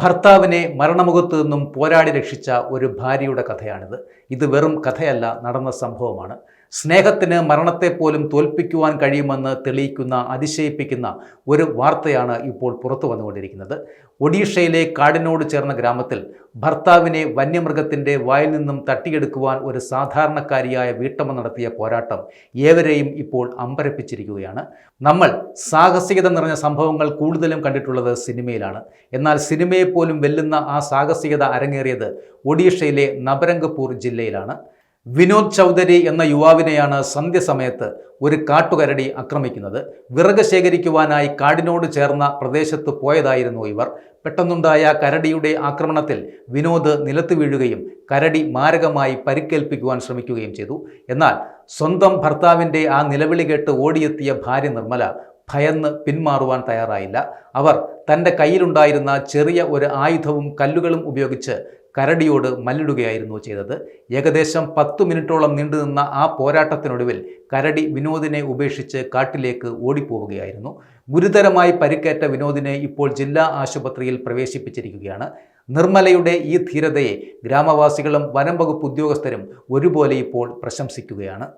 ഭർത്താവിനെ മരണമുഖത്ത് നിന്നും പോരാടി രക്ഷിച്ച ഒരു ഭാര്യയുടെ കഥയാണിത്. ഇത് വെറും കഥയല്ല നടന്ന സംഭവമാണ്. സ്നേഹത്തിന് മരണത്തെ പോലും തോൽപ്പിക്കുവാൻ കഴിയുമെന്ന് തെളിയിക്കുന്ന അതിശയിപ്പിക്കുന്ന ഒരു വാർത്തയാണ് ഇപ്പോൾ പുറത്തു വന്നുകൊണ്ടിരിക്കുന്നത്. ഒഡീഷയിലെ കാടിനോട് ചേർന്ന ഗ്രാമത്തിൽ ഭർത്താവിനെ വന്യമൃഗത്തിന്റെ വായിൽ നിന്നും തട്ടിയെടുക്കുവാൻ ഒരു സാധാരണക്കാരിയായ വീട്ടമ്മ നടത്തിയ പോരാട്ടം ഏവരെയും ഇപ്പോൾ അമ്പരപ്പിച്ചിരിക്കുകയാണ്. നമ്മൾ സാഹസികത നിറഞ്ഞ സംഭവങ്ങൾ കൂടുതലും കണ്ടിട്ടുള്ളത് സിനിമയിലാണ്. എന്നാൽ സിനിമയെ പോലും വെല്ലുന്ന ആ സാഹസികത അരങ്ങേറിയത് ഒഡീഷയിലെ നബരംഗപൂർ ജില്ലയിലാണ്. വിനോദ് ചൗധരി എന്ന യുവാവിനെയാണ് സന്ധ്യസമയത്ത് ഒരു കാട്ടുകരടി ആക്രമിക്കുന്നത്. വിറക് ശേഖരിക്കുവാനായി കാടിനോട് ചേർന്ന പ്രദേശത്ത് പോയതായിരുന്നു ഇവർ. പെട്ടെന്നുണ്ടായ കരടിയുടെ ആക്രമണത്തിൽ വിനോദ് നിലത്ത് വീഴുകയും കരടി മാരകമായി പരിക്കേൽപ്പിക്കുവാൻ ശ്രമിക്കുകയും ചെയ്തു. എന്നാൽ സ്വന്തം ഭർത്താവിന്റെ ആ നിലവിളി കേട്ട് ഓടിയെത്തിയ ഭാര്യ നിർമ്മല ഭയന്ന് പിന്മാറുവാൻ തയ്യാറായില്ല. അവർ തന്റെ കയ്യിലുണ്ടായിരുന്ന ചെറിയ ഒരു ആയുധവും കല്ലുകളും ഉപയോഗിച്ച് കരടിയോട് മല്ലിടുകയായിരുന്നു ചെയ്തത്. ഏകദേശം പത്തു മിനിറ്റോളം നീണ്ടുനിന്ന ആ പോരാട്ടത്തിനൊടുവിൽ കരടി വിനോദിനെ ഉപേക്ഷിച്ച് കാട്ടിലേക്ക് ഓടിപ്പോവുകയായിരുന്നു. ഗുരുതരമായി പരിക്കേറ്റ വിനോദിനെ ഇപ്പോൾ ജില്ലാ ആശുപത്രിയിൽ പ്രവേശിപ്പിച്ചിരിക്കുകയാണ്. നിർമ്മലയുടെ ഈ ധീരതയെ ഗ്രാമവാസികളും വനം വകുപ്പ് ഉദ്യോഗസ്ഥരും ഒരുപോലെ ഇപ്പോൾ പ്രശംസിക്കുകയാണ്.